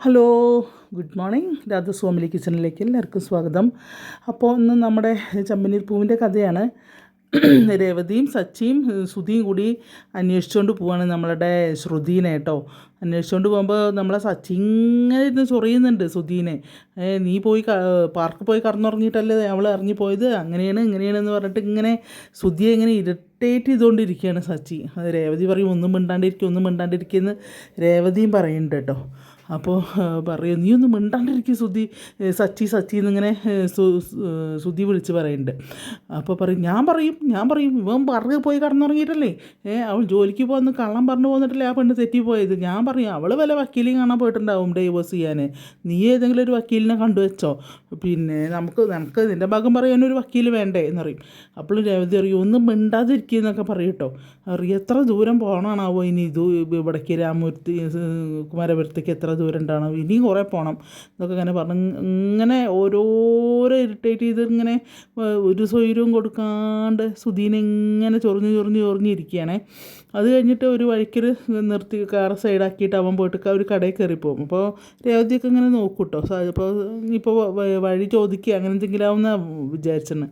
Hello good morning. രാധസ്വാമിലി കിച്ചണിലേക്ക് എല്ലാവർക്കും സ്വാഗതം. അപ്പോൾ ഇന്ന് നമ്മുടെ ചമ്പനീർ പൂവിന്റെ കഥയാണ്. രേവതിയും സച്ചിയും ശ്രുതിയും കൂടി അന്വേഷിച്ചുകൊണ്ട് പോവാണ് നമ്മളുടെ ശ്രുതിനെ കേട്ടോ. അന്വേഷിച്ചുകൊണ്ട് പോകുമ്പോൾ നമ്മളെ സച്ചി ഇങ്ങനെ ഇരുന്ന് ചൊറിയുന്നുണ്ട് സുധീനെ നീ പോയി പാർക്കിൽ പോയി കറന്നുറങ്ങിയിട്ടല്ലേ അവൾ ഇറങ്ങിപ്പോയത്? അങ്ങനെയാണ് ഇങ്ങനെയാണെന്ന് പറഞ്ഞിട്ട് ഇങ്ങനെ ശ്രുതിയെ ഇങ്ങനെ ഇറിറ്റേറ്റ് ചെയ്തുകൊണ്ടിരിക്കുകയാണ് സച്ചി. അത് രേവതി പറയും ഒന്നും മിണ്ടാണ്ടിരിക്കും ഒന്നും മിണ്ടാണ്ടിരിക്കുമെന്ന് രേവതിയും പറയുന്നുണ്ട് കേട്ടോ. അപ്പോൾ പറയും. നീ ഒന്ന് മിണ്ടാണ്ടിരിക്കും സുധി. സച്ചി സച്ചി എന്നിങ്ങനെ സുധി വിളിച്ച് പറയുന്നുണ്ട് അപ്പോൾ പറയും ഞാൻ പറയും ഞാൻ പറയും. ഇവൻ പറഞ്ഞ് പോയി കടന്നുറങ്ങിയിട്ടല്ലേ? ഏ അവൾ ജോലിക്ക് പോകുന്ന കള്ളം പറഞ്ഞു പോന്നിട്ടല്ലേ ആ പെണ്ണ് തെറ്റിപ്പോയത്? ഞാൻ പറയും അവൾ വല്ല വക്കീലും കാണാൻ പോയിട്ടുണ്ടാവും ഡൈവേഴ്സ് ചെയ്യാൻ നീ ഏതെങ്കിലും ഒരു വക്കീലിനെ കണ്ടുവച്ചോ. പിന്നെ നമുക്ക് നമുക്ക് നിന്റെ ഭാഗം പറയാൻ ഒരു വക്കീൽ വേണ്ടേ? എന്നറിയും അപ്പോൾ രേവതി അറിയും ഒന്നും മിണ്ടാതിരിക്കുക എന്നൊക്കെ പറയും അറിയും എത്ര ദൂരം പോകണമാണാവോ ഇനി? ഇത് ഇവിടേക്ക് രാമൂർത്തി കുമാരപുരത്തേക്ക് എത്ര ദൂരം ഉണ്ടാവണം ഇനിയും കുറേ പോകണം എന്നൊക്കെ ഇങ്ങനെ പറഞ്ഞ് ഇങ്ങനെ ഓരോരോ ഇറിറ്റേറ്റ് ചെയ്ത് ഇങ്ങനെ ഒരു സ്വൈര്യവും കൊടുക്കാണ്ട് സുധീനെ ഇങ്ങനെ ചൊറിഞ്ഞ് ചൊറിഞ്ഞ് ചൊറിഞ്ഞിരിക്കുകയാണ് അത് കഴിഞ്ഞിട്ട് ഒരു വഴിക്ക് നിർത്തി കാർ സൈഡാക്കിയിട്ട് അവൻ പോയിട്ട് ഒരു കടയിൽ കയറിപ്പോകും പോകും. അപ്പോൾ രേവതിയൊക്കെ ഇങ്ങനെ നോക്കൂട്ടോ. അപ്പോൾ ഇപ്പോൾ വഴി ചോദിക്കുക അങ്ങനെ എന്തെങ്കിലും ആവുന്ന വിചാരിച്ചെന്ന്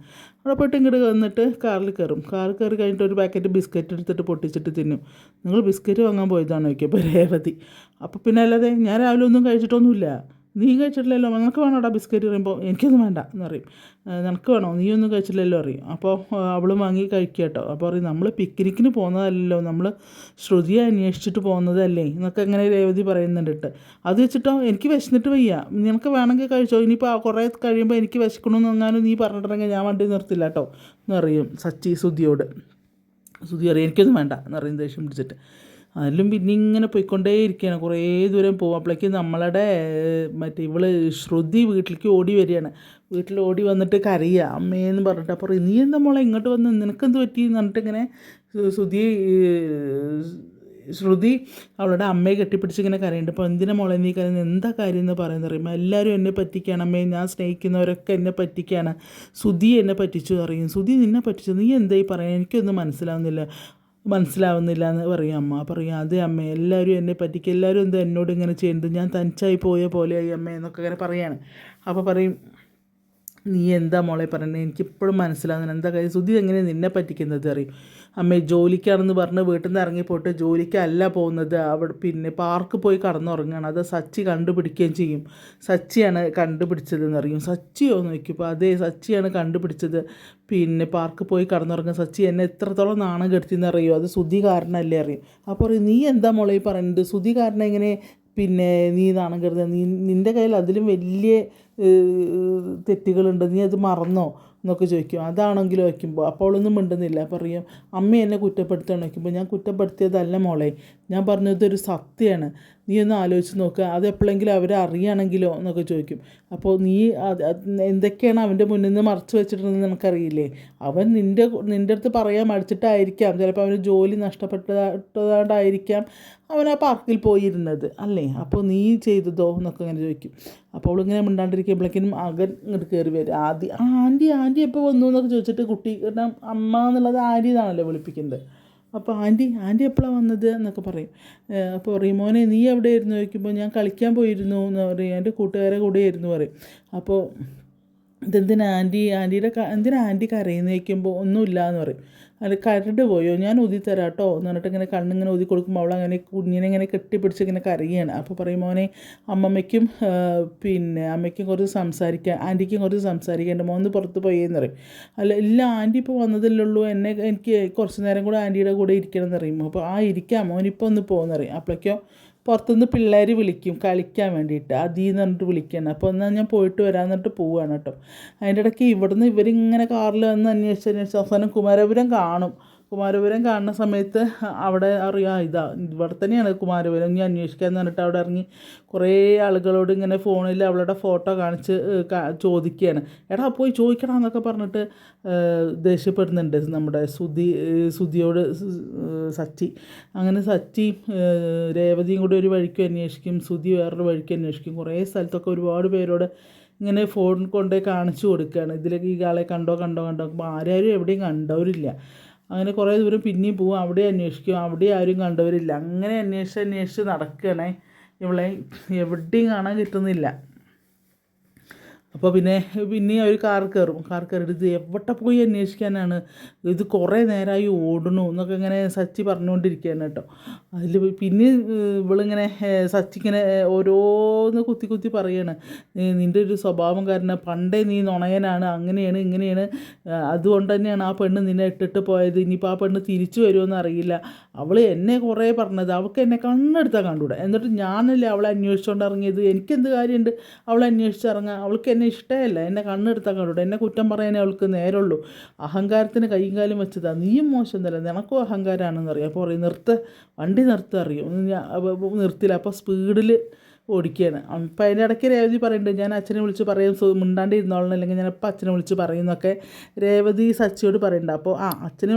അവിടെ പോയിട്ട് ഇങ്ങോട്ട് വന്നിട്ട് കാറിൽ കയറും. കാറിൽ കയറി കഴിഞ്ഞിട്ട് ഒരു പാക്കറ്റ് ബിസ്ക്കറ്റ് എടുത്തിട്ട് പൊട്ടിച്ചിട്ട് തിന്നും. നിങ്ങൾ ബിസ്ക്കറ്റ് വാങ്ങാൻ പോയതാണോ? നോക്കിയപ്പോൾ രേവതി. അപ്പോൾ പിന്നെ അല്ലാതെ ഞാൻ രാവിലെ ഒന്നും കഴിച്ചിട്ടൊന്നുമില്ല. നീ കഴിച്ചിട്ടില്ലല്ലോ നിനക്ക് വേണോടാ ബിസ്ക്കറ്റ് പറയുമ്പോൾ എനിക്കൊന്നും വേണ്ട എന്ന് പറയും. "ഏ, നിനക്ക് വേണോ? നീ ഒന്നും കഴിച്ചില്ലല്ലോ അറിയും അപ്പോൾ അവൾ വാങ്ങി കഴിക്കുക കേട്ടോ. അപ്പോൾ പറയും നമ്മൾ പിക്നിക്കിന് പോകുന്നതല്ലല്ലോ. നമ്മൾ ശ്രുതിയെ അന്വേഷിച്ചിട്ട് പോകുന്നതല്ലേ? എന്നൊക്കെ അങ്ങനെ രേവതി പറയുന്നുണ്ട് അത് വെച്ചിട്ടോ എനിക്ക് വിശന്നിട്ട് വയ്യ. നിനക്ക് വേണമെങ്കിൽ കഴിച്ചോ. ഇനിയിപ്പോൾ കുറേ കഴിയുമ്പോൾ എനിക്ക് വിശക്കണമെന്ന് എങ്ങാനും നീ പറഞ്ഞിട്ടുണ്ടെങ്കിൽ ഞാൻ വണ്ടി നിർത്തില്ല കേട്ടോ. എന്ന് പറയും സച്ചി സുധിയോട്. സുധി അറിയാം എനിക്കൊന്നും വേണ്ട. എന്ന് പറയും ദേഷ്യം പിടിച്ചിട്ട്. അതിലും പിന്നെ ഇങ്ങനെ പോയിക്കൊണ്ടേ ഇരിക്കുകയാണ് കുറേ ദൂരം പോകും അപ്പോഴേക്കും നമ്മളുടെ മറ്റേ ഇവൾ ശ്രുതി വീട്ടിലേക്ക് ഓടി വരികയാണ്. വീട്ടിൽ ഓടി വന്നിട്ട് കരയുക. അമ്മയെന്ന് പറഞ്ഞിട്ട് അപ്പോൾ നീ എന്താ മോളെ ഇങ്ങോട്ട് വന്ന് നിനക്കെന്ത് പറ്റി? എന്ന് പറഞ്ഞിട്ട് ഇങ്ങനെ സു- ശ്രുതി അവളുടെ അമ്മയെ കെട്ടിപ്പിടിച്ച് ഇങ്ങനെ കരയുണ്ട് അപ്പോൾ എന്തിനാ മോളെ നീ കരയുന്നത് എന്താ കാര്യം എന്ന് പറയുന്നത് അറിയുമ്പോൾ എല്ലാവരും എന്നെ പറ്റിക്കുകയാണ് അമ്മയെ ഞാൻ സ്നേഹിക്കുന്നവരൊക്കെ എന്നെ പറ്റിക്കുകയാണ്. സുധി എന്നെ പറ്റിച്ചു അറിയും സുധി നിന്നെ പറ്റിച്ചു നീ എന്തായി പറയാൻ എനിക്കൊന്നും മനസ്സിലാവുന്നില്ല. മനസ്സിലാവുന്നില്ല എന്ന് പറയും അമ്മ. പറയും അതെ അമ്മ എല്ലാവരും എന്നെ പറ്റിക്കും എല്ലാവരും എന്താ എന്നോട് ഇങ്ങനെ ചെയ്യുന്നത്. ഞാൻ തനിച്ചായി പോയ പോലെയായി അമ്മ എന്നൊക്കെ ഇങ്ങനെ പറയാണ്. അപ്പോൾ പറയും നീ എന്താ മോളെ പറയുന്നത് എനിക്കിപ്പോഴും മനസ്സിലാകുന്നില്ല എന്താ കാര്യം? സുധി എങ്ങനെ നിന്നെ പറ്റിക്കുന്നത് അറിയും? അമ്മേ ജോലിക്കാണെന്ന് പറഞ്ഞ് വീട്ടിൽ നിന്ന് ഇറങ്ങിപ്പോട്ട് ജോലിക്കല്ല പോകുന്നത്. അവിടെ പിന്നെ പാർക്ക് പോയി കടന്നുറങ്ങുകയാണ് അത് സച്ചി കണ്ടുപിടിക്കുകയും ചെയ്യും. സച്ചിയാണ് കണ്ടുപിടിച്ചതെന്ന് അറിയും. സച്ചിയോ നോക്കിയപ്പോൾ അതേ സച്ചിയാണ് കണ്ടുപിടിച്ചത്. പിന്നെ പാർക്ക് പോയി കടന്നുറങ്ങുക സച്ചി എന്നെ എത്രത്തോളം നാണം കെടുത്തിയെന്ന് അറിയോ? അത് സുധി കാരണമല്ലേ അറിയും. അപ്പോൾ നീ എന്താ മോളെ പറയുന്നത്? സുധി കാരണം എങ്ങനെ പിന്നെ നീ നാണം കരുതുക നീ നിന്റെ കയ്യിൽ അതിലും വലിയ തെറ്റുകളുണ്ട് നീ അത് മറന്നോ എന്നൊക്കെ ചോദിക്കും. അതാണെങ്കിലും വയ്ക്കുമ്പോൾ അപ്പോൾ അവളൊന്നും മിണ്ടുന്നില്ല. പറയും അമ്മ എന്നെ കുറ്റപ്പെടുത്തുകയാണ് വയ്ക്കുമ്പോൾ ഞാൻ കുറ്റപ്പെടുത്തിയതല്ല മോളെ. ഞാൻ പറഞ്ഞത് ഒരു സത്യമാണ്. നീ ഒന്ന് ആലോചിച്ച് നോക്കുക അത് എപ്പോഴെങ്കിലും അവർ എന്നൊക്കെ ചോദിക്കും. അപ്പോൾ നീ എന്തൊക്കെയാണ് അവന്റെ മുന്നിൽ നിന്ന് മറച്ചു വെച്ചിട്ടുണ്ടെന്ന് നിനക്കറിയില്ലേ അവൻ നിന്റെ നിന്റെ അടുത്ത് പറയാൻ മടിച്ചിട്ടായിരിക്കാം. ചിലപ്പോൾ അവന് ജോലി നഷ്ടപ്പെട്ടതായിട്ടായിരിക്കാം അവൻ ആ പാർക്കിൽ പോയിരുന്നത്. അല്ലേ? അപ്പോൾ നീ ചെയ്തതോ എന്നൊക്കെ ഇങ്ങനെ ചോദിക്കും. അപ്പോൾ അവളിങ്ങനെ മിണ്ടാണ്ടിരിക്കുമ്പോഴേക്കും അകൻ ഇങ്ങോട്ട് കയറി വരും. ആദ്യം ആ ആന്റി ആന്റി എപ്പോൾ വന്നു എന്നൊക്കെ ചോദിച്ചിട്ട് കുട്ടി കാരണം അമ്മ എന്നുള്ളത് ആന്റി എന്നാണല്ലോ വിളിപ്പിക്കുന്നത്. അപ്പോൾ ആന്റി ആന്റി എപ്പോഴാണ് വന്നത് എന്നൊക്കെ പറയും. അപ്പോൾ പറയും മോനെ നീ എവിടെയായിരുന്നു? ചോദിക്കുമ്പോൾ ഞാൻ കളിക്കാൻ പോയിരുന്നു എന്ന് പറയും. എന്റെ കൂട്ടുകാരെ കൂടെയായിരുന്നു പറയും. അപ്പോൾ ഇതെന്തിനാ ആന്റി? ആന്റിയുടെ എന്തിനാ ആന്റി കരയുന്ന? വയ്ക്കുമ്പോൾ ഒന്നുമില്ല എന്ന് പറയും. അത് കരട് പോയോ? ഞാൻ ഊതി തരാം കേട്ടോ എന്ന് പറഞ്ഞിട്ട് ഇങ്ങനെ കണ്ണിങ്ങനെ ഊതി കൊടുക്കുമ്പോൾ അവൾ അങ്ങനെ കുഞ്ഞിനെ ഇങ്ങനെ കെട്ടിപ്പിടിച്ച് ഇങ്ങനെ കരയുകയാണ് അപ്പോൾ പറയും മോനെ അമ്മമ്മയ്ക്കും പിന്നെ അമ്മയ്ക്കും കുറച്ച് സംസാരിക്കാൻ ആന്റിക്കും കുറച്ച് സംസാരിക്കേണ്ട മോന്ന് പുറത്ത് പോയെന്ന് പറയും. അല്ല ഇല്ല ആന്റി ഇപ്പോൾ വന്നതല്ലേ ഉള്ളൂ എന്നെ എനിക്ക് കുറച്ച് നേരം കൂടെ ആന്റിയുടെ കൂടെ ഇരിക്കണം എന്ന് പറയും. അപ്പോൾ ആ ഇരിക്കാം മോനിപ്പോൾ ഒന്ന് പോകുമെന്ന് പറയും. അപ്പോഴേക്കോ പുറത്തുനിന്ന് പിള്ളേർ വിളിക്കും കളിക്കാൻ വേണ്ടിയിട്ട്. അതീന്ന് പറഞ്ഞിട്ട് വിളിക്കണം. അപ്പോൾ എന്നാൽ ഞാൻ പോയിട്ട് വരാമെന്ന് പറഞ്ഞിട്ട് പോവുകയാണ് കേട്ടോ. അതിന്റെ ഇടയ്ക്ക് ഇവിടുന്ന് ഇവരിങ്ങനെ കാറിൽ വന്ന് അന്വേഷിച്ച് അന്വേഷിച്ച് അവസാനം കുമാരപുരം കാണും. കുമാരപുരം കാണുന്ന സമയത്ത് അവിടെ അറിയാം ഇതാ ഇവിടെ തന്നെയാണ് കുമാരപുരം. ഇനി അന്വേഷിക്കാമെന്ന് പറഞ്ഞിട്ട് അവിടെ ഇറങ്ങി കുറേ ആളുകളോട് ഇങ്ങനെ ഫോണിൽ അവളുടെ ഫോട്ടോ കാണിച്ച് ചോദിക്കുകയാണ്. എടാ പോയി ചോദിക്കണം എന്നൊക്കെ പറഞ്ഞിട്ട് ദേഷ്യപ്പെടുന്നുണ്ട് നമ്മുടെ സുധി സുധിയോട് സച്ചി. അങ്ങനെ സച്ചി രേവതിയും കൂടി ഒരു വഴിക്ക് അന്വേഷിക്കും സുധി വേറൊരു വഴിക്ക് അന്വേഷിക്കും. കുറേ സ്ഥലത്തൊക്കെ ഒരുപാട് പേരോട് ഇങ്ങനെ ഫോൺ കൊണ്ടേ കാണിച്ചു കൊടുക്കുകയാണ്. ഇതിലേക്ക് ഈ ആളെ കണ്ടോ കണ്ടോ കണ്ടോ ആരും എവിടെയും കണ്ടവരില്ല. അങ്ങനെ കുറേ ദൂരം പിന്നെയും പോവും. അവിടെ അന്വേഷിക്കും. അവിടെ ആരും കണ്ടവരില്ല. അങ്ങനെ അന്വേഷിച്ച് അന്വേഷിച്ച് നടക്കുകയാണ് ഇവളെ എവിടെയും കാണാൻ കിട്ടുന്നില്ല. അപ്പോൾ പിന്നെ പിന്നെ അവർ കാർ കയറും. കാർ കയറിയിട്ട് ഇത് എവിടെ പോയി അന്വേഷിക്കാനാണ്? ഇത് കുറേ നേരമായി ഓടണു എന്നൊക്കെ ഇങ്ങനെ സച്ചി പറഞ്ഞുകൊണ്ടിരിക്കുകയാണ് കേട്ടോ. അതിൽ പിന്നെ ഇവളിങ്ങനെ സച്ചിങ്ങനെ ഓരോന്ന് കുത്തി കുത്തി പറയാണ്. "നീ- നിന്റെ ഒരു സ്വഭാവം കാരണം പണ്ടേ നീ നുണയനാണ് അങ്ങനെയാണ് ഇങ്ങനെയാണ്. അതുകൊണ്ട് തന്നെയാണ് ആ പെണ്ണ് നിന്നെ ഇട്ടിട്ട് പോയത്. ഇനിയിപ്പോൾ ആ പെണ്ണ് തിരിച്ചു വരുമെന്ന് അറിയില്ല. അവൾ എന്നെ കുറേ പറഞ്ഞത്. അവൾക്ക് എന്നെ കണ്ണെടുത്താൽ കണ്ടുകൂടെ എന്നിട്ട് ഞാനല്ലേ അവളെ അന്വേഷിച്ചുകൊണ്ട് ഇറങ്ങിയത്? എനിക്കെന്ത് കാര്യമുണ്ട്? അവളെ അന്വേഷിച്ചിറങ്ങാൻ. അവൾക്ക് എന്നെ ഇഷ്ടമല്ല എന്നെ കണ്ണെടുത്താൽ കണ്ടുകൂടെ എന്നെ കുറ്റം പറയാനേ അവൾക്ക് നേരമുള്ളൂ അഹങ്കാരത്തിന് കൈയും കാലും വെച്ചതാ. നീയും മോശം തരാം നിനക്കും അഹങ്കാരമാണെന്ന് അറിയാം. അപ്പോൾ പറയും നിർത്ത. വണ്ടി നിർത്ത അറിയും. നിർത്തില്ല. അപ്പോൾ സ്പീഡിൽ ഓടിക്കുകയാണ് അപ്പം അതിന്റെ ഇടയ്ക്ക് രേവതി പറയുന്നുണ്ട് ഞാൻ അച്ഛനെ വിളിച്ച് പറയും. മിണ്ടാണ്ട് ഇരുന്നോളണം. അല്ലെങ്കിൽ ഞാൻ ഇപ്പം അച്ഛനെ വിളിച്ച് പറയുന്നൊക്കെ രേവതി സച്ചിയോട് പറയുന്നുണ്ട് അപ്പോൾ ആ അച്ഛനെ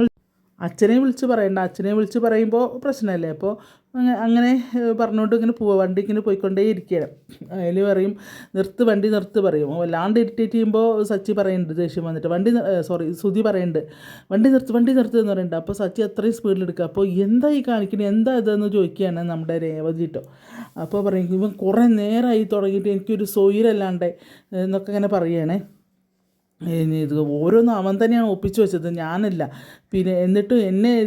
അച്ഛനെ വിളിച്ച് പറയണ്ട. അച്ഛനെ വിളിച്ച് പറയുമ്പോൾ പ്രശ്നമല്ലേ അപ്പോൾ അങ്ങനെ പറഞ്ഞുകൊണ്ട് ഇങ്ങനെ പോവുക വണ്ടി ഇങ്ങനെ പോയിക്കൊണ്ടേ ഇരിക്കുകയാണ് അതിൽ പറയും നിർത്ത് വണ്ടി നിർത്ത് പറയും. വല്ലാണ്ട് ഇറിറ്റേറ്റ് ചെയ്യുമ്പോൾ സച്ചി പറയുന്നുണ്ട് ദേഷ്യം വന്നിട്ട്. വണ്ടി സോറി സുതി പറയുന്നുണ്ട് വണ്ടി നിർത്ത് വണ്ടി നിർത്ത് എന്ന് പറയുന്നുണ്ട് അപ്പോൾ സച്ചി അത്രയും സ്പീഡിൽ എടുക്കുക അപ്പോൾ എന്താ ഈ കാണിക്കുന്നത് എന്താ ഇതെന്ന് ചോദിക്കുകയാണ് നമ്മുടെ രേവതി കേട്ടോ അപ്പോൾ പറയും ഇവൻ കുറേ നേരമായി തുടങ്ങിയിട്ട് എനിക്കൊരു സൊയിലല്ലാണ്ട് എന്നൊക്കെ ഇങ്ങനെ പറയുകയാണേ ഇത് ഓരോന്നും അവൻ തന്നെയാണ് ഒപ്പിച്ച് വെച്ചത്. ഞാനല്ല. പിന്നെ എന്നിട്ട് എന്നെ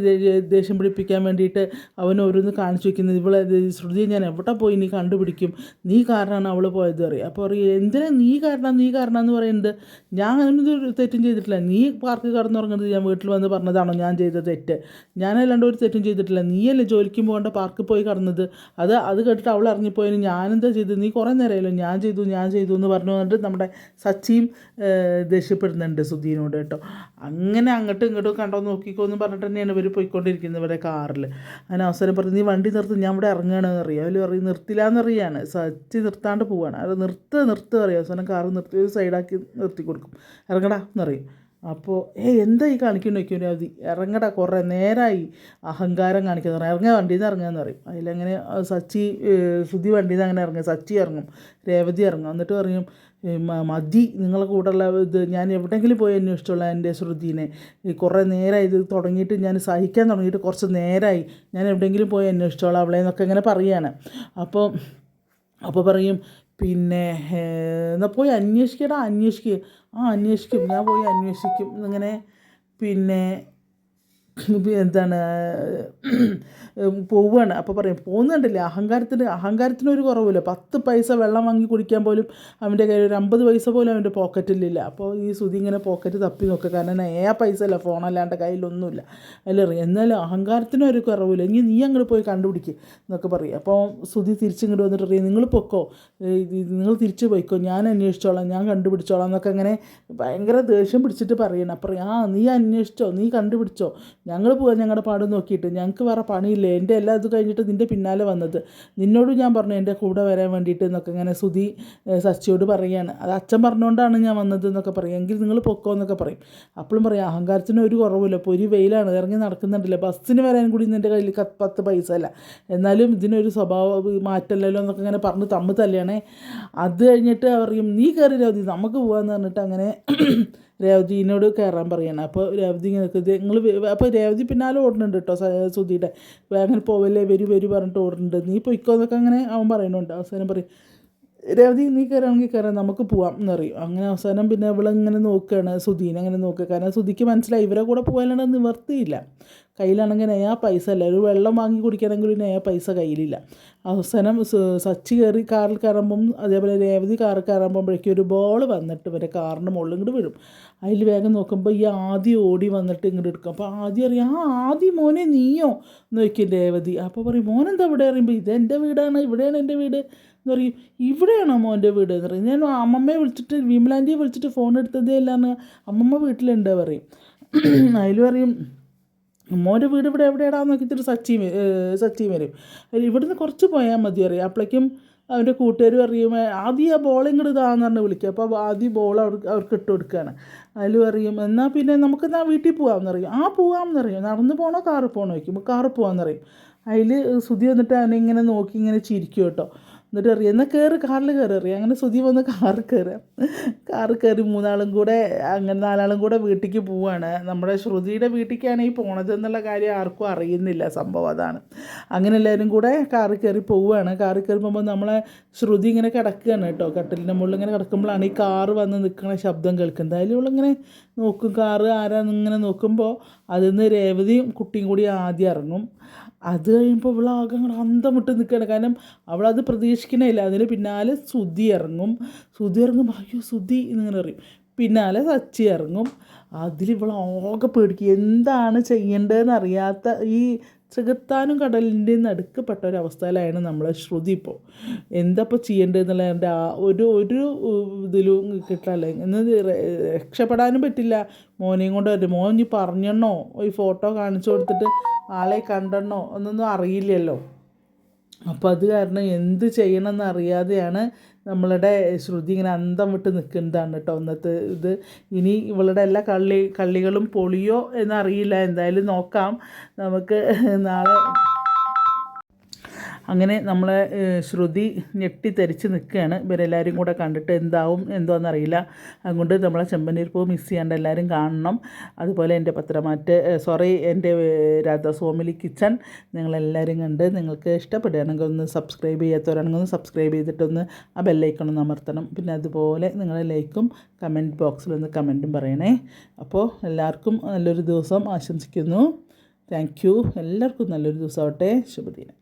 ദേഷ്യം പിടിപ്പിക്കാൻ വേണ്ടിയിട്ട് അവൻ ഓരോന്ന് കാണിച്ചു വെക്കുന്നത്. ഇവളെ ശ്രുതി ഞാൻ എവിടെ പോയി നീ കണ്ടുപിടിക്കും? നീ കാരണമാണ് അവൾ പോയത് പറയും അപ്പോൾ പറയും എന്തിനാ നീ കാരണം നീ കാരണം? എന്ന് പറയുന്നത്. ഞാൻ അങ്ങനൊരു തെറ്റും ചെയ്തിട്ടില്ല. നീ പാർക്ക് കടന്നുറങ്ങുന്നത് ഞാൻ വീട്ടിൽ വന്ന് പറഞ്ഞതാണോ ഞാൻ ചെയ്ത തെറ്റ്? ഞാനല്ലാണ്ട് ഒരു തെറ്റും ചെയ്തിട്ടില്ല. നീയല്ലേ ജോലിക്ക് പോകേണ്ട പാർക്കിൽ പോയി കടന്നത്. അത് അത് കേട്ടിട്ട് അവൾ ഇറങ്ങിപ്പോയതിന് ഞാനെന്താ ചെയ്തത്? നീ കുറേ നേരമായല്ലോ. ഞാൻ ചെയ്തു ഞാൻ ചെയ്തു എന്ന് പറഞ്ഞു വന്നിട്ട് നമ്മുടെ സച്ചിയും ദേഷ്യപ്പെടുന്നുണ്ട് സുധീനോട് കേട്ടോ. അങ്ങനെ അങ്ങോട്ടും ഇങ്ങോട്ടും കണ്ടോ നോക്കിക്കോ എന്ന് പറഞ്ഞിട്ട് തന്നെയാണ് ഇവർ പോയിക്കൊണ്ടിരിക്കുന്നത് ഇവരെ കാറിൽ അങ്ങനെ അവസരം പറഞ്ഞു നീ വണ്ടി നിർത്തി ഞാൻ ഇവിടെ ഇറങ്ങുകയാണെന്ന് അറിയാം അതിൽ പറയും നിർത്തില്ലാന്നറിയാണ് സച്ചി നിർത്താണ്ട് പോവാണ്. അത് നിർത്ത് നിർത്ത് അറിയാം അവസാനം കാറ് നിർത്തി ഒരു സൈഡാക്കി നിർത്തി കൊടുക്കും. ഇറങ്ങടാ എന്നറിയും. അപ്പോൾ ഏ എന്താ ഈ കാണിക്കുന്നു വയ്ക്കും ഇറങ്ങട കുറേ നേരമായി അഹങ്കാരം കാണിക്കുന്ന പറയും. ഇറങ്ങാൻ വണ്ടിയിൽ നിന്ന് ഇറങ്ങാന്ന് പറയും. അതിലങ്ങനെ സച്ചി സുധി വണ്ടിയിൽ നിന്ന് അങ്ങനെ ഇറങ്ങും. സച്ചി ഇറങ്ങും. രേവതി ഇറങ്ങും. എന്നിട്ട് പറയും മതി. നിങ്ങളെ കൂടെയുള്ള ഇത് ഞാൻ എവിടെയെങ്കിലും പോയി അന്വേഷിച്ചുള്ള എന്റെ ശ്രുതിനെ. കുറേ നേരമായി ഇത് തുടങ്ങിയിട്ട് ഞാൻ സഹിക്കാൻ തുടങ്ങിയിട്ട് കുറച്ച് നേരമായി ഞാൻ എവിടെയെങ്കിലും പോയി അന്വേഷിച്ചോളാം അവളെ എന്നൊക്കെ ഇങ്ങനെ പറയുകയാണ് അപ്പോൾ അപ്പോൾ പറയും പിന്നെ എന്നാൽ പോയി അന്വേഷിക്കടാ അന്വേഷിക്കുക ആ അന്വേഷിക്കും. ഞാൻ പോയി അന്വേഷിക്കും. എന്നിങ്ങനെ പിന്നെ എന്താണ് പോവുകയാണ് അപ്പോൾ പറയും പോകുന്നുണ്ടല്ലേ അഹങ്കാരത്തിന് അഹങ്കാരത്തിന് ഒരു കുറവില്ല? പത്ത് പൈസ വെള്ളം വാങ്ങി കുടിക്കാൻ പോലും അവന്റെ കയ്യിൽ ഒരു അമ്പത് പൈസ പോലും അവന്റെ പോക്കറ്റിലില്ല. അപ്പോൾ ഈ സുതി ഇങ്ങനെ പോക്കറ്റ് തപ്പി നോക്കുക കാരണം ഏ പൈസ അല്ല ഫോണല്ലാണ്ട് കയ്യിലൊന്നുമില്ല. അതിലറിയാം എന്നാലും അഹങ്കാരത്തിനൊരു കുറവില്ല? ഇനി നീ അങ്ങോട്ട് പോയി കണ്ടുപിടിക്കുക എന്നൊക്കെ പറയും. അപ്പോൾ സുതി തിരിച്ചിങ്ങോട്ട് വന്നിട്ട് പറയും നിങ്ങൾ പൊക്കോ? നിങ്ങൾ തിരിച്ചു പോയിക്കോ? ഞാൻ അന്വേഷിച്ചോളാം ഞാൻ കണ്ടുപിടിച്ചോളാം എന്നൊക്കെ അങ്ങനെ ഭയങ്കര ദേഷ്യം പിടിച്ചിട്ട് പറയണം. അപ്പം ആ നീ അന്വേഷിച്ചോ? നീ കണ്ടുപിടിച്ചോ? ഞങ്ങൾ പോകാൻ ഞങ്ങളുടെ പാട് നോക്കിയിട്ട് ഞങ്ങൾക്ക് വേറെ പണിയില്ല? എന്റെ എല്ലാം ഇത് കഴിഞ്ഞിട്ട് നിന്റെ പിന്നാലെ വന്നത്. നിന്നോട് ഞാൻ പറഞ്ഞു എന്റെ കൂടെ വരാൻ വേണ്ടിയിട്ട് എന്നൊക്കെ ഇങ്ങനെ സുധി സച്ചിയോട് പറയുകയാണ്. അത് അച്ഛൻ പറഞ്ഞുകൊണ്ടാണ് ഞാൻ വന്നത് എന്നൊക്കെ പറയും. എങ്കിൽ നിങ്ങൾ പൊക്കോ എന്നൊക്കെ പറയും. അപ്പോഴും പറയും അഹങ്കാരത്തിന് ഒരു കുറവില്ല ഒരു വെയിലാണ്. ഇറങ്ങി നടക്കുന്നുണ്ടല്ലോ? ബസ്സിന് വരാൻ കൂടി നിന്റെ കയ്യിൽ പത്ത് പൈസ അല്ല. എന്നാലും ഇതിനൊരു സ്വഭാവ മാറ്റമല്ലല്ലോ എന്നൊക്കെ ഇങ്ങനെ പറഞ്ഞ് തമ്മിൽ തല്ലുകയാണേ. അത് കഴിഞ്ഞിട്ട് പറയും നീ കയറി മതി നമുക്ക് പോകാമെന്ന് പറഞ്ഞിട്ട് അങ്ങനെ രേവതിനോട് കയറാൻ പറയണം. അപ്പോൾ രേവതി ഇങ്ങനെ നിങ്ങൾ അപ്പോൾ രേവതി പിന്നാലെ ഓടുന്നുണ്ട് കേട്ടോ സുധീടെ അങ്ങനെ പോവല്ലേ വരൂ വരൂ പറഞ്ഞിട്ട് ഓടുന്നുണ്ട്. നീ പൊയ്ക്കോ എന്നൊക്കെ അങ്ങനെ അവൻ പറയുന്നുണ്ട്. അവസാനം പറയും രവതി നീ കയറാണെങ്കിൽ കയറാം നമുക്ക് പോവാം എന്നറിയും. അങ്ങനെ അവസാനം പിന്നെ ഇവളിങ്ങനെ നോക്കുകയാണ് സുധീനെ അങ്ങനെ നോക്കുക കാരണം സുധിക്ക് മനസ്സിലായി ഇവരെ കൂടെ പോകാനുള്ള നിവർത്തിയില്ല കയ്യിലാണെങ്കിൽ നയാ പൈസ അല്ല ഒരു വെള്ളം വാങ്ങി കുടിക്കണമെങ്കിൽ നയാ പൈസ കയ്യിലില്ല. അവസാനം സച്ചി കയറി കാറിൽ കയറുമ്പം അതേപോലെ രേവതി കാറിൽ കയറുമ്പോഴേക്കും ഒരു ബോൾ വന്നിട്ട് ഇവരെ കാറിന്റെ മുകളിൽ ഇങ്ങോട്ട് വീഴും. അതിൽ വേഗം നോക്കുമ്പോൾ ഈ ആദ്യം ഓടി വന്നിട്ട് ഇങ്ങോട്ട് എടുക്കും. അപ്പോൾ ആദ്യം അറിയാം ആ ആദ്യം മോനെ നീയോ? എന്ന് വയ്ക്കും രേവതി. അപ്പോൾ പറയും മോനെന്താ ഇവിടെ? അറിയുമ്പോൾ ഇതെന്റെ വീടാണ് ഇവിടെയാണ് എന്റെ വീട്. എന്ന് പറയും ഇവിടെയാണോ മോന്റെ വീട്? എന്ന് പറയും. ഞാൻ അമ്മമ്മയെ വിളിച്ചിട്ട് വിമലാന്റിയെ വിളിച്ചിട്ട് ഫോൺ എടുത്തതേ ഇല്ല എന്ന് അമ്മമ്മ വീട്ടിലുണ്ട് പറയും. അതിൽ പറയും മോന്റെ വീട് ഇവിടെ എവിടെയാടാന്ന് നോക്കിയിട്ട് സച്ചി സച്ചി വരും. ഇവിടുന്ന് കുറച്ച് പോയാൽ മതി അറിയാം അപ്പോഴേക്കും അവന്റെ കൂട്ടുകാർ പറയും ആദ്യം ആ ബോൾ ഇങ്ങോട്ട് ഇതാന്ന് പറഞ്ഞ് വിളിക്കുക അപ്പോൾ ആദ്യം ബോൾ അവർക്ക് അവർക്ക് ഇട്ട് കൊടുക്കുകയാണ് അതിൽ പറയും എന്നാൽ പിന്നെ നമുക്ക് എന്നാൽ വീട്ടിൽ പോകാമെന്ന് പറയും. ആ പോകാമെന്ന് പറയും. നടന്ന് പോകണോ കാറിൽ പോകണോ ചോദിക്കുമ്പോൾ കാറിൽ പോകാമെന്ന് പറയും. അതിൽ സുധി വന്നിട്ട് അവനെ ഇങ്ങനെ നോക്കി ഇങ്ങനെ ചിരിക്കും കേട്ടോ. എന്നിട്ട് അറിയാം എന്നാൽ കയറി കാറിൽ കയറി അറിയാം അങ്ങനെ സുധി വന്ന് കാറിൽ കയറുക കാറിൽ കയറി മൂന്നാളും കൂടെ അങ്ങനെ നാലാളും കൂടെ വീട്ടിലേക്ക് പോവുകയാണ് നമ്മുടെ ശ്രുതിയുടെ വീട്ടിലേക്കാണ് ഈ പോണത് എന്നുള്ള കാര്യം ആർക്കും അറിയുന്നില്ല സംഭവം അതാണ്. അങ്ങനെ എല്ലാവരും കൂടെ കാറിൽ കയറി പോവുകയാണ് കാറിൽ കയറി പോകുമ്പോൾ നമ്മളെ ശ്രുതി ഇങ്ങനെ കിടക്കുകയാണ് കേട്ടോ. കട്ടിലിന്റെ മുകളിൽ ഇങ്ങനെ കിടക്കുമ്പോഴാണ് ഈ കാറ് വന്ന് നിൽക്കുന്ന ശബ്ദം കേൾക്കുന്നത്. അതിൽ ഇവളിങ്ങനെ നോക്കും. കാറ് ആരാന്ന് ഇങ്ങനെ നോക്കുമ്പോൾ അതിൽ നിന്ന് രേവതിയും കുട്ടിയും കൂടി ആദ്യം ഇറങ്ങും. അത് കഴിയുമ്പോൾ ഇവളാകെ അങ്ങോട്ട് അന്തം വിട്ട് നിൽക്കുകയാണ് കാരണം അവളത് പ്രതീക്ഷിക്കണില്ല. അതിന് പിന്നാലെ സുധി ഇറങ്ങും. സുധി ഇറങ്ങുമ്പോൾ അയ്യോ സുധി എന്നിങ്ങനെ പറയും. പിന്നാലെ സച്ചി ഇറങ്ങും. അതിൽ ആകെ പേടിക്കുക എന്താണ് ചെയ്യേണ്ടതെന്ന് അറിയാത്ത ഈ ചെകുത്താനും കടലിന്റെ നടുക്കപ്പെട്ട അവസ്ഥയിലാണ് നമ്മൾ ശ്രുതി ഇപ്പോൾ. എന്താ ഇപ്പോൾ ചെയ്യേണ്ടതെന്നുള്ള എന്റെ ആ ഒരു ഒരു ഇതിലും കിട്ടാല്ല എന്ന് രക്ഷപ്പെടാനും പറ്റില്ല. മോനെയും കൊണ്ട് വരും മോൻ ഇനി പറഞ്ഞെണ്ണോ? ഈ ഫോട്ടോ കാണിച്ചു കൊടുത്തിട്ട് ആളെ കണ്ടെണ്ണോ? എന്നൊന്നും അറിയില്ലല്ലോ. അപ്പോൾ അത് കാരണം എന്ത് ചെയ്യണമെന്ന് അറിയാതെയാണ് നമ്മളുടെ ശ്രുതി ഇങ്ങനെ അന്തം വിട്ട് നിൽക്കുന്നതാണ് കേട്ടോ ഇന്നത്തെ ഇത്. ഇനി ഇവളുടെ എല്ലാ കള്ളി കള്ളികളും പൊളിയോ എന്നറിയില്ല. എന്തായാലും നോക്കാം. നമുക്ക് നാളെ അങ്ങനെ നമ്മളെ ശ്രുതി ഞെട്ടിത്തെരിച്ച് നിൽക്കുകയാണ്. ഇവരെല്ലാവരും കൂടെ കണ്ടിട്ട് എന്താവും എന്തോന്നറിയില്ല. അതുകൊണ്ട് നമ്മളെ ചെമ്പനീർ പൂ മിസ് ചെയ്യാണ്ട് എല്ലാവരും കാണണം. അതുപോലെ എന്റെ പത്രമാറ്റ് സോറി എന്റെ രാധാസ്വാമിലി കിച്ചൺ നിങ്ങളെല്ലാവരും കണ്ട് നിങ്ങൾക്ക് ഇഷ്ടപ്പെടുകയാണെങ്കിൽ ഒന്ന് സബ്സ്ക്രൈബ് ചെയ്യാത്തവരാണെങ്കിൽ ഒന്ന് സബ്സ്ക്രൈബ് ചെയ്തിട്ടൊന്ന് ആ ബെല്ലൈക്കൺ ഒന്ന് അമർത്തണം. പിന്നെ അതുപോലെ നിങ്ങളെ ലൈക്കും കമന്റ് ബോക്സിലൊന്ന് കമന്റും പറയണേ. അപ്പോൾ എല്ലാവർക്കും നല്ലൊരു ദിവസം ആശംസിക്കുന്നു. താങ്ക് യു എല്ലാവർക്കും നല്ലൊരു ദിവസമാവട്ടെ ശുഭദിനം.